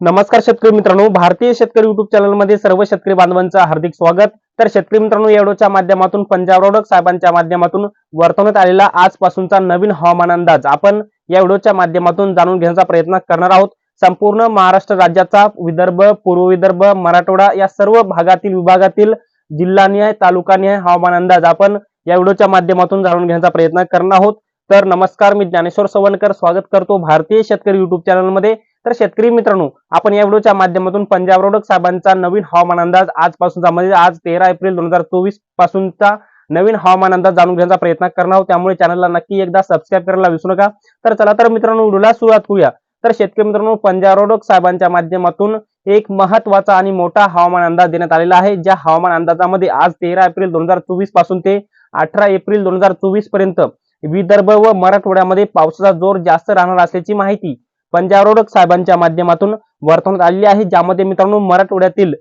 नमस्कार शेतकरी मित्रांनो भारतीय शेतकरी युट्यूब चॅनलमध्ये सर्व शेतकरी बांधवांचं हार्दिक स्वागत. तर शेतकरी मित्रांनो एवढोच्या माध्यमातून पंजाब रोडक साहेबांच्या माध्यमातून वर्तवण्यात आलेला आजपासूनचा नवीन हवामान अंदाज आपण या व्हिडिओच्या माध्यमातून जाणून घेण्याचा प्रयत्न करणार आहोत. संपूर्ण महाराष्ट्र राज्याचा विदर्भ पूर्व विदर्भ मराठवाडा या सर्व भागातील विभागातील जिल्हानिहाय तालुकानिहाय हवामान अंदाज आपण या व्हिडिओच्या माध्यमातून जाणून घेण्याचा प्रयत्न करणार आहोत. तर नमस्कार मी ज्ञानेश्वर सवणकर स्वागत करतो भारतीय शेतकरी युट्यूब चॅनलमध्ये तर शेतकरी मित्रांनो आपण या व्हिडिओच्या माध्यमातून पंजाब रोडक साहेबांचा नवीन हवामान अंदाज आजपासूनचा म्हणजे आज तेरा एप्रिल दोन हजार चोवीस पासूनचा नवीन हवामान अंदाज जाणून घेण्याचा प्रयत्न करणार आहोत. त्यामुळे चॅनलला नक्की एकदा सबस्क्राईब करायला विसरू नका. तर चला तर मित्रांनो व्हिडिओला सुरुवात करूया. तर शेतकरी मित्रांनो पंजाब रोडक साहेबांच्या माध्यमातून एक महत्त्वाचा आणि मोठा हवामान अंदाज देण्यात आलेला आहे. ज्या हवामान अंदाजामध्ये आज तेरा एप्रिल दोन हजार चोवीसपासून ते अठरा एप्रिल दोन हजार चोवीसपर्यंत विदर्भ व मराठवाड्यामध्ये पावसाचा जोर जास्त राहणार असल्याची माहिती पंजारोडक साहेबांच्या माध्यमातून वर्तवण्यात आलेली आहे ज्यामध्ये मित्रांनो मराठवाड्यातील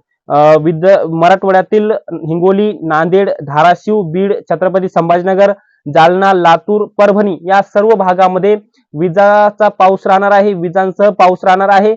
विद मराठवाड्यातील हिंगोली नांदेड धाराशिव बीड छत्रपती संभाजीनगर जालना लातूर परभणी या सर्व भागामध्ये विजाचा पाऊस राहणार आहे विजांसह पाऊस राहणार आहे.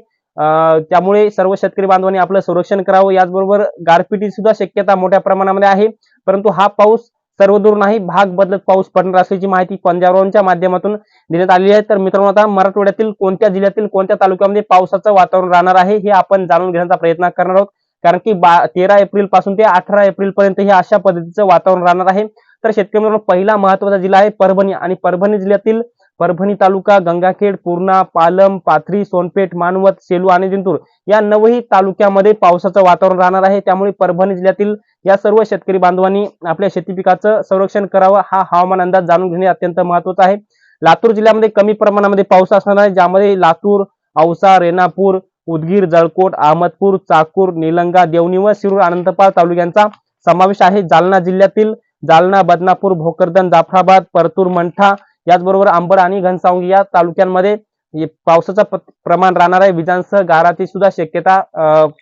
त्यामुळे सर्व शेतकरी बांधवांनी आपलं संरक्षण करावं याचबरोबर गारपिटी सुद्धा शक्यता मोठ्या प्रमाणामध्ये आहे. परंतु हा पाऊस सर्वदूर नाही भाग बदलत पाऊस पडणार असल्याची माहिती पंजाबच्या माध्यमातून देण्यात आलेली आहे. तर मित्रांनो आता मराठवाड्यातील कोणत्या जिल्ह्यातील कोणत्या तालुक्यामध्ये पावसाचं वातावरण राहणार आहे हे आपण जाणून घेण्याचा प्रयत्न करणार आहोत. कारण की बा तेरा एप्रिलपासून ते अठरा एप्रिल पर्यंत हे अशा पद्धतीचं वातावरण राहणार आहे. तर शेतकरी मित्रांनो पहिला महत्त्वाचा जिल्हा आहे परभणी आणि परभणी जिल्ह्यातील परभणी तालुका गंगाखेड पूर्णा पालम पाथरी सोनपेठ मानवत सेलू आणि जिंतूर या नवही तालुक्यामध्ये पावसाचं वातावरण राहणार आहे. त्यामुळे परभणी जिल्ह्यातील या सर्व शेतकरी बांधवांनी आपल्या शेती पिकाचं संरक्षण करावं हा हवामान अंदाज जाणून घेणे अत्यंत महत्वाचं आहे. लातूर जिल्ह्यामध्ये कमी प्रमाणामध्ये पाऊस असणार आहे. ज्यामध्ये लातूर औसा रेणापूर उदगीर जळकोट अहमदपूर चाकूर निलंगा देवणी व शिरूर अनंतपाळ तालुक्यांचा समावेश आहे. जालना जिल्ह्यातील जालना बदनापूर भोकरदन जाफराबाद परतूर मंठा याचबरोबर अंबड आणि घनसावंगी या तालुक्यांमध्ये म्हणजे पावसाचं प्रमाण राहणार आहे. विजांसह गाराची सुद्धा शक्यता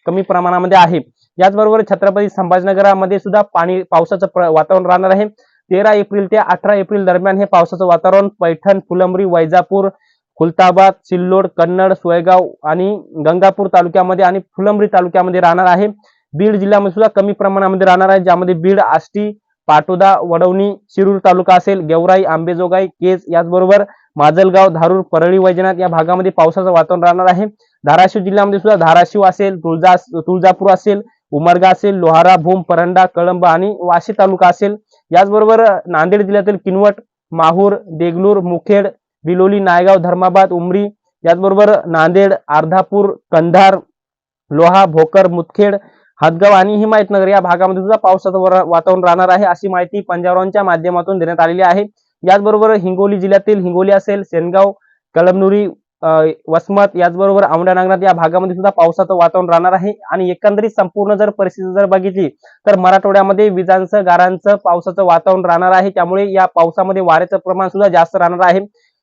कमी प्रमाणामध्ये आहे. याचबरोबर छत्रपती संभाजीनगरामध्ये सुद्धा पाणी पावसाचं प्र- वातावरण राहणार आहे. तेरा एप्रिल ते अठरा एप्रिल दरम्यान हे पावसाचं वातावरण पैठण फुलंबरी वैजापूर खुलताबाद सिल्लोड कन्नड सोयगाव आणि गंगापूर तालुक्यामध्ये आणि फुलंबरी तालुक्यामध्ये राहणार आहे. बीड जिल्ह्यामध्ये सुद्धा कमी प्रमाणामध्ये राहणार आहे ज्यामध्ये बीड आष्टी पाटोदा वडवणी शिरूर तालुका असेल गेवराई आंबेजोगाई केज याचबरोबर माजलगाव धारूर परळी वैजनाथ या भागामध्ये पावसाचं वातावरण राहणार आहे. धाराशिव जिल्ह्यामध्ये सुद्धा धाराशिव असेल तुळजा तुळजापूर असेल उमरगा असेल लोहारा भूम परंडा कळंब आणि वाशी तालुका असेल. याचबरोबर नांदेड जिल्ह्यातील किनवट माहूर देगलूर मुखेड बिलोली नायगाव धर्माबाद उमरी याचबरोबर नांदेड अर्धापूर कंधार लोहा भोकर मुदखेड हदगाव आणि हिमायतनगर या भागामध्ये सुद्धा पावसाचं वर- वातावरण राहणार आहे अशी माहिती पंजाबरावांच्या माध्यमातून देण्यात आलेली आहे. याचबरोबर हिंगोली जिल्ह्यातील हिंगोली असेल सेनगाव कलमनुरी वसमत याचबरोबर औंढा नागनाथ या भागामध्ये सुद्धा पावसाचं वातावरण राहणार आहे. आणि एकंदरीत संपूर्ण जर परिस्थिती जर बघितली तर मराठवाड्यामध्ये विजांचं गारांचं पावसाचं वातावरण राहणार आहे. त्यामुळे या पावसामध्ये वाऱ्याचं प्रमाण सुद्धा जास्त राहणार आहे.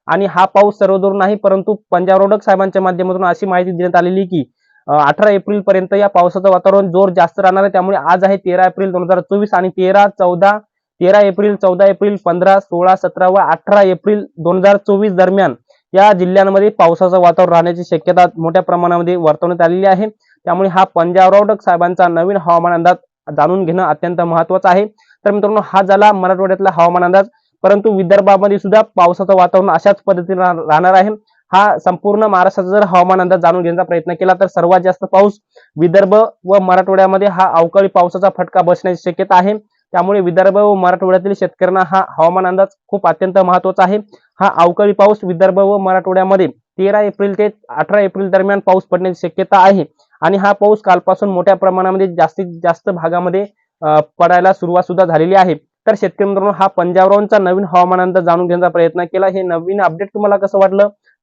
आणि हा पाऊस सर्वदूर नाही परंतु पंजाब रोडक साहेबांच्या माध्यमातून अशी माहिती देण्यात आलेली की अठरा एप्रिल पर्यंत या पावसाचं वातावरण जोर जास्त राहणार आहे. त्यामुळे आज आहे तेरा एप्रिल दोन हजार चोवीस आणि तेरा चौदा तेरा एप्रिल चौदा एप्रिल पंधरा सोळा सतरा व अठरा एप्रिल दोन हजार चोवीस दरम्यान या जिल्ह्यांमध्ये पावसाचं वातावरण राहण्याची शक्यता मोठ्या प्रमाणामध्ये वर्तवण्यात आलेली आहे. त्यामुळे हा पंजाब रावडक साहेबांचा नवीन हवामान अंदाज जाणून घेणं अत्यंत महत्वाचं आहे. तर मित्रांनो हा झाला मराठवाड्यातला हवामान अंदाज. परंतु विदर्भामध्ये सुद्धा पावसाचं वातावरण अशाच पद्धतीने राहणार आहे. हा संपूर्ण महाराष्ट्राचा जर हवामान अंदाज जाणून घेण्याचा प्रयत्न केला तर सर्वात जास्त पाऊस विदर्भ व मराठवाड्यामध्ये हा अवकाळी पावसाचा फटका बसण्याची शक्यता आहे. त्यामुळे विदर्भ व मराठवाड्यातील शेतकऱ्यांना हा हवामान अंदाज खूप अत्यंत महत्त्वाचा आहे. हा अवकाळी पाऊस विदर्भ व मराठवाड्यामध्ये तेरा एप्रिल ते अठरा एप्रिल दरम्यान पाऊस पडण्याची शक्यता आहे. आणि हा पाऊस कालपासून मोठ्या प्रमाणामध्ये जास्तीत जास्त भागामध्ये पडायला सुरुवात सुद्धा झालेली आहे. तर शेतकरी मित्रांनो हा पंजाबरावांचा नवीन हवामान अंदाज जाणून घेण्याचा प्रयत्न केला. हे नवीन अपडेट तुम्हाला कसं वाटलं?